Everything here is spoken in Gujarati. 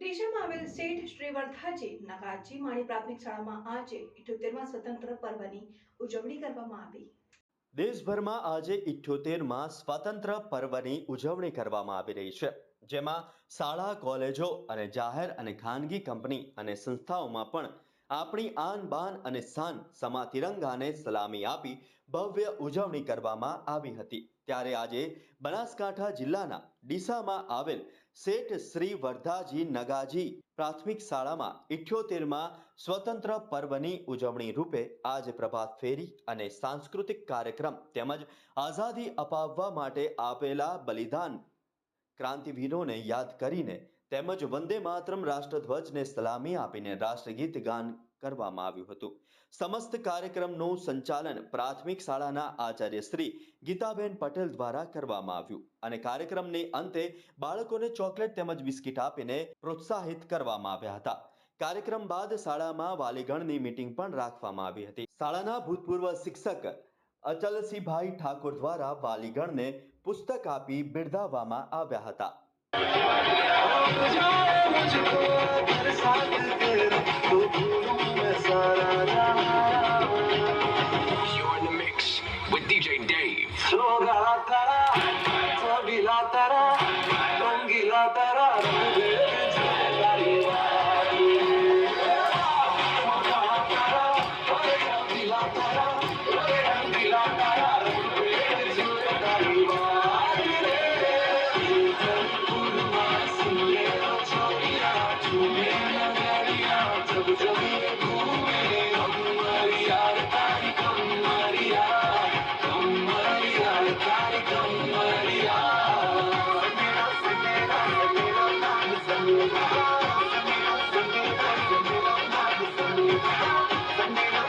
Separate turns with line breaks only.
ડીસામાં આવેલ શેઠ શ્રી વર્ધાજી માણી પ્રાથમિક શાળામાં આજે ઇઠ્યોતેરમાં સ્વતંત્ર પર્વની ઉજવણી કરવામાં આવી.
દેશભરમાં આજે ઇઠ્યોતેરમાં સ્વતંત્ર પર્વની ઉજવણી કરવામાં આવી રહી છે, જેમાં શાળા, કોલેજો અને જાહેર અને ખાનગી કંપની અને સંસ્થાઓમાં પણ આપણી આન, બાન અને શાન સમા તિરંગાને સલામી આપી ભવ્ય ઉજવણી કરવામાં આવી હતી. ત્યારે આજે બનાસકાંઠા જિલ્લાના ડીસામાં આવેલ શેઠ શ્રી વર્ધાજી નગાજી પ્રાથમિક શાળામાં ઇઠ્યોતેરમાં સ્વતંત્ર પર્વની ઉજવણી રૂપે આજે પ્રભાત ફેરી અને સાંસ્કૃતિક કાર્યક્રમ તેમજ આઝાદી અપાવવા માટે આપેલા બલિદાન ક્રાંતિવીરોને યાદ કરીને તેમજ વંદે માતરમ રાષ્ટ્રધ્વજને સલામી આપીને રાષ્ટ્રગીત ગાન કરવામાં આવ્યું હતું. સમસ્ત કાર્યક્રમનું સંચાલન પ્રાથમિક શાળાના આચાર્ય શ્રી ગીતાબેન પટેલ દ્વારા કરવામાં આવ્યું અને કાર્યક્રમને અંતે બાળકોને ચોકલેટ તેમજ બિસ્કિટ આપીને પ્રોત્સાહિત કરવામાં આવ્યા હતા. કાર્યક્રમ બાદ શાળામાં વાલીગણની મીટિંગ પણ રાખવામાં આવી હતી. શાળાના ભૂતપૂર્વ શિક્ષક અચલસિંહભાઈ ઠાકોર દ્વારા વાલીગણને પુસ્તક આપી બિરદાવવામાં આવ્યા હતા.
You're in the mix with DJ Dave.